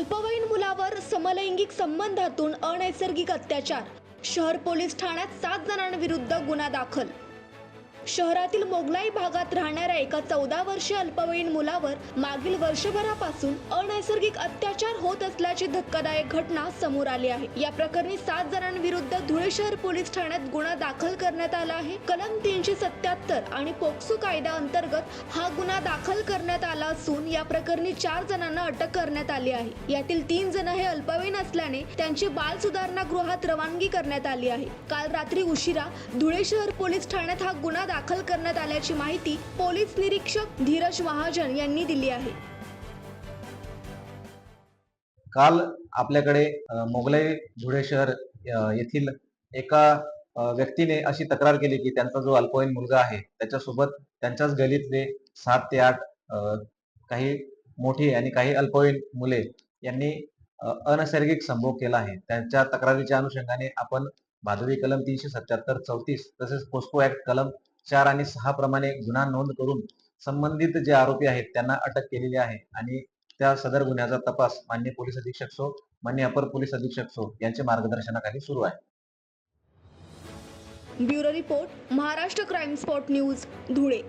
अल्पवयीन मुलावर समलैंगिक संबंधातून अनैसर्गिक अत्याचार. शहर पोलीस ठाण्यात सात जणांविरुद्ध गुन्हा दाखल. शहरातील मोगलाई भागात राहणाऱ्या एका चौदा वर्षीय अल्पवयीन मुलावर मागील वर्षभरापासून अनैसर्गिक अत्याचार होत असल्याची धक्कादायक घटना समोर आली आहे. या प्रकरणी सात जणांविरुद्ध धुळे शहर पोलीस ठाण्यात गुन्हा दाखल करण्यात आला आहे. कलम तीनशे सत्याहत्तर आणि पोक्सो कायदा अंतर्गत हा गुन्हा दाखल करण्यात आला असून या प्रकरणी चार जणांना अटक करण्यात आली आहे. यातील तीन जण हे अल्पवयीन असल्याने त्यांची बाल सुधारणा गृहात रवानगी करण्यात आली आहे. काल रात्री उशिरा धुळे शहर पोलीस ठाण्यात हा गुन्हा दाखल करण्यात आल्याची माहिती पोलीस निरीक्षक धीरज महाजन यांनी दिली आहे. काल आपल्याकडे मोगलाई धुळे शहर येथील एका व्यक्तीने अशी तक्रार केली की त्यांचा जो अल्पवयीन मुलगा आहे त्याच्यासोबत त्यांच्याच गलीतले सात ते आठ काही मोठी आणि काही अल्पवयीन मुले यांनी अनैसर्गिक संभोग केला आहे. त्यांच्या तक्रारीच्या अनुषंगाने आपण भादवी कलम तीनशे सत्याहत्तर चौतीस तसेच पोस्को ऍक्ट कलम चार आणि सहा प्रमाणे गुन्हा नोंद करून संबंधित जे आरोपी आहेत त्यांना अटक केलेली आहे आणि त्या सदर गुन्ह्याचा तपास मान्य पोलीस अधीक्षक सो मान्य अपर पोलीस अधीक्षक सो यांच्या मार्गदर्शनाखाली सुरू आहे. Bureau report Maharashtra crime spot news Dhule.